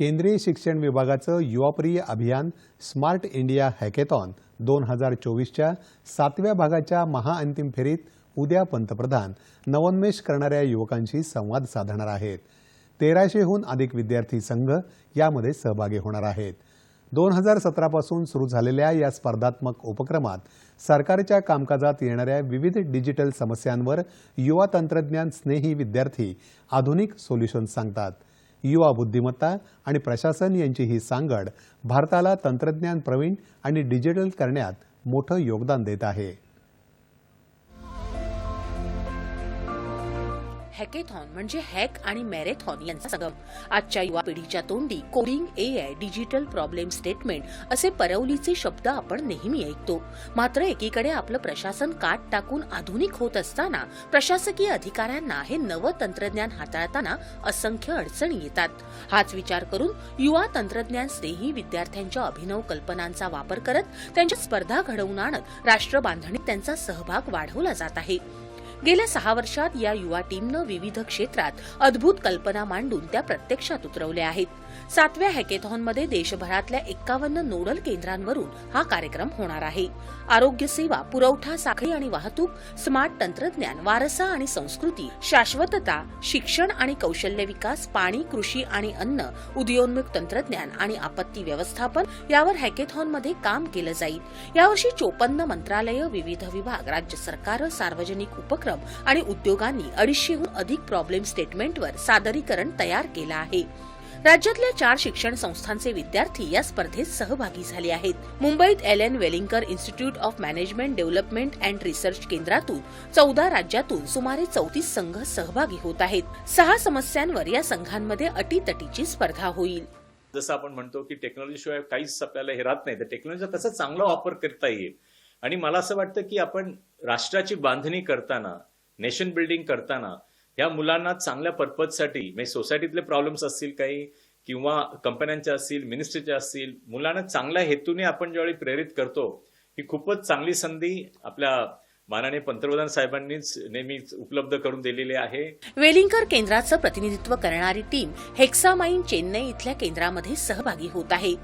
केंद्रीय शिक्षण विभागाचं युवाप्रिय अभियान स्मार्ट इंडिया हॅकेथॉन दोन हजार चोवीसच्या सातव्या भागाच्या महाअंतिम फेरीत उद्या पंतप्रधान नवोन्मेष करणाऱ्या युवकांशी संवाद साधणार आहेत. तेराशेहून अधिक विद्यार्थी संघ यामध्ये सहभागी होणार आहेत. दोन हजार सतरापासून सुरू झालेल्या या स्पर्धात्मक उपक्रमात सरकारच्या कामकाजात येणाऱ्या विविध डिजिटल समस्यांवर युवा तंत्रज्ञान स्नेही विद्यार्थी आधुनिक सोल्युशन सांगतात. युवा बुद्धिमत्ता आणि प्रशासन यांची ही सांगड भारताला तंत्रज्ञान प्रवीण आणि डिजिटल करण्यात मोठं योगदान देत आहे. हॅकेथॉन म्हणजे हॅक आणि मॅरेथॉन यांचा संगम. आजच्या युवा पिढीच्या तोंडी coding A I digital problem statement असे परवलीचे शब्द आपण नेहमी ऐकतो. मात्र एकीकडे आपलं प्रशासन काट टाकून आधुनिक होत असताना प्रशासकीय अधिकाऱ्यांना हे नवं तंत्रज्ञान हाताळताना असंख्य अडचणी येतात. हाच विचार करून युवा तंत्रज्ञान स्नेही विद्यार्थ्यांच्या अभिनव कल्पनांचा वापर करत त्यांच्या स्पर्धा घडवून आणत राष्ट्र बांधणीत त्यांचा सहभाग वाढवला जात आहे. गेल्या सहा वर्षात या युवा टीमनं विविध क्षेत्रात अद्भुत कल्पना मांडून त्या प्रत्यक्षात उतरवल्या आहेत. सातव्या हॅकेथॉनमध्ये देशभरातल्या एक्कावन्न नोडल केंद्रांवरून हा कार्यक्रम होणार आहे. आरोग्य सेवा पुरवठा साखळी आणि वाहतूक स्मार्ट तंत्रज्ञान वारसा आणि संस्कृती शाश्वतता शिक्षण आणि कौशल्य विकास पाणी कृषी आणि अन्न उदयोन्मुख तंत्रज्ञान आणि आपत्ती व्यवस्थापन यावर हॅकेथॉनमध्ये काम केलं जाईल. यावर्षी चोपन्न मंत्रालय विविध विभाग राज्य सरकार सार्वजनिक उपक्रम आणि उद्योगांनी अडीचशेहून अधिक प्रॉब्लेम स्टेटमेंटवर सादरीकरण तयार केलं आहे. राज्यातल्या चार शिक्षण संस्थांचे विद्यार्थी या स्पर्धेत सहभागी झाले आहेत. मुंबईत L N Welingkar institute of management development and research केंद्रातून चौदा राज्यातून सुमारे चौतीस संघ सहभागी होत आहेत. सहा समस्यांवर या संघांमध्ये अटीतटीची स्पर्धा होईल. जसं आपण म्हणतो की टेक्नॉलॉजीशिवाय काहीच आपल्याला हे राहत नाही. तर टेक्नॉलॉजीचा कसा चांगला वापर करता येईल. आणि मला असं वाटतं की आपण राष्ट्राची बांधणी करताना नेशन बिल्डिंग करताना ह्या मुलांना चांगल्या पर्पजसाठी म्हणजे सोसायटीतले प्रॉब्लेम्स असतील काही किंवा कंपन्यांच्या असतील मिनिस्ट्रीच्या असतील मुलांना चांगल्या हेतूने आपण ज्यावेळी प्रेरित करतो ही खूपच चांगली संधी आपल्या माननीय पंतप्रधान साहेबांनीच नेहमीच उपलब्ध करून दिलेली आहे. वेलिंकर केंद्राचं प्रतिनिधित्व करणारी टीम हेक्सामाइन चेन्नई इथल्या केंद्रामध्ये सहभागी होत आहे.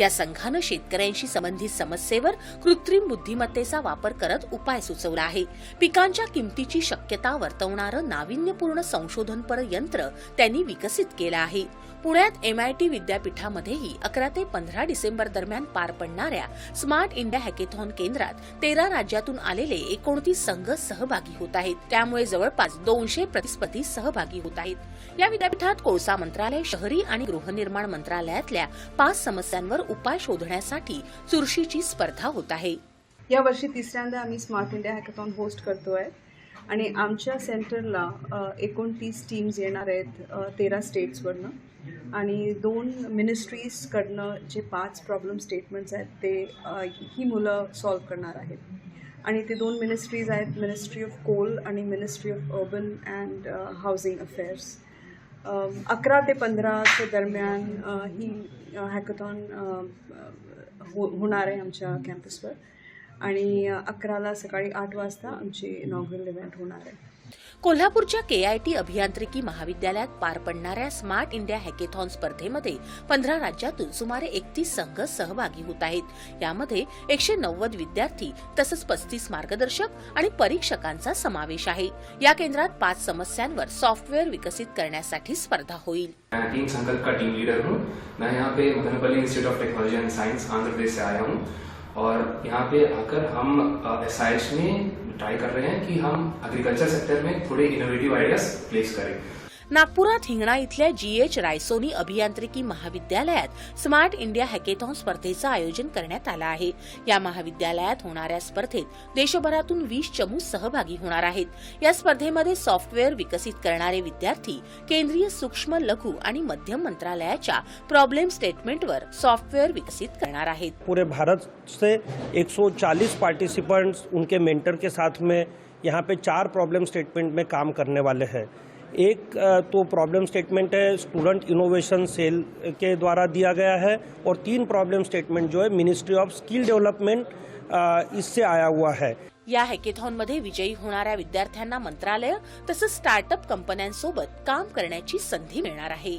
या संघानं शेतकऱ्यांशी संबंधित समस्येवर कृत्रिम बुद्धिमत्तेचा वापर करत उपाय सुचवला आहे. पिकांच्या किमतीची शक्यता वर्तवणारं नाविन्यपूर्ण संशोधनपर यंत्र त्यांनी विकसित केलं आहे. पुण्यात एमआयटी विद्यापीठामध्येही अकरा ते पंधरा डिसेंबर दरम्यान पार पडणाऱ्या स्मार्ट इंडिया हॅकेथॉन केंद्रात तेरा राज्यातून आलेले एकोणतीस संघ सहभागी होत आहेत. त्यामुळे जवळपास दोनशे प्रतिस्पर्धी सहभागी होत आहेत. या विद्यापीठात कोळसा मंत्रालय शहरी आणि गृहनिर्माण मंत्रालयातल्या पाच समस्यांवर उपाय शोधण्यासाठी चुरशीची स्पर्धा होत आहे. या वर्षी तिसऱ्यांदा आम्ही स्मार्ट इंडिया हॅकेथॉन होस्ट करतो आहे आणि आमच्या सेंटरला एकोणतीस टीम्स येणार आहेत तेरा स्टेट्सवरनं आणि दोन मिनिस्ट्रीजकडनं जे पाच प्रॉब्लेम स्टेटमेंट्स आहेत ते ही मुलं सॉल्व करणार आहेत. आणि ते दोन मिनिस्ट्रीज आहेत मिनिस्ट्री ऑफ कोल आणि ministry of urban and housing affairs अकरा ते पंधराच्या दरम्यान ही हॅकथॉन हो होणार आहे आमच्या कॅम्पसवर आणि अकराला सकाळी आठ वाजता आमची इनॉग्रल इव्हेंट होणार आहे. कोल्हापूरच्या केआयटी अभियांत्रिकी महाविद्यालयात पार पडणाऱ्या स्मार्ट इंडिया हॅकेथॉन स्पर्धेमध्ये पंधरा राज्यातून सुमारे एकतीस संघ सहभागी होत आहेत. यामध्ये एकशे नव्वद विद्यार्थी तसंच पस्तीस मार्गदर्शक आणि परीक्षकांचा समावेश आहे. या केंद्रात पाच समस्यांवर सॉफ्टवेअर विकसित करण्यासाठी स्पर्धा होईल. संकल्प का टीम लीडर हूँ। मैं यहाँ पे Madanapalle institute of technology and science Andhra Pradesh से आया हूँ। और यहाँ पे आकर हम एस में ट्राई कर रहे हैं कि हम एग्रीकल्चर सेक्टर में थोड़े इनोवेटिव आइडियाज प्लेस करें। नागपुरात हिंगणा इथल्या जीएच रायसोनी अभियांत्रिकी महाविद्यालयात स्मार्ट इंडिया हॅकेथॉन स्पर्धेचं आयोजन करण्यात आलं आहे. या महाविद्यालयात होणाऱ्या स्पर्धेत देशभरातून वीस चमू सहभागी होणार आहेत. या स्पर्धेमध्ये सॉफ्टवेअर विकसित करणारे विद्यार्थी केंद्रीय सूक्ष्म लघु आणि मध्यम मंत्रालयाच्या प्रॉब्लेम स्टेटमेंटवर सॉफ्टवेअर विकसित करणार आहेत. पूरे भारत से 140 पार्टिसिपेंट्स उनके मेंटर के साथ में यहाँ पे चार प्रॉब्लम स्टेटमेंट में काम करने वाले हैं। एक तो प्रॉब्लम स्टेटमेंट है स्टूडेंट इनोवेशन सेल के द्वारा दिया गया है और तीन प्रॉब्लम स्टेटमेंट जो है मिनिस्ट्री ऑफ स्किल डेव्हलपमेंट इससे आया हुआ है। या हॅकेथॉनमध्ये विजयी होणाऱ्या विद्यार्थ्यांना मंत्रालय तसंच स्टार्टअप कंपन्यांसोबत काम करण्याची संधी मिळणार आहे.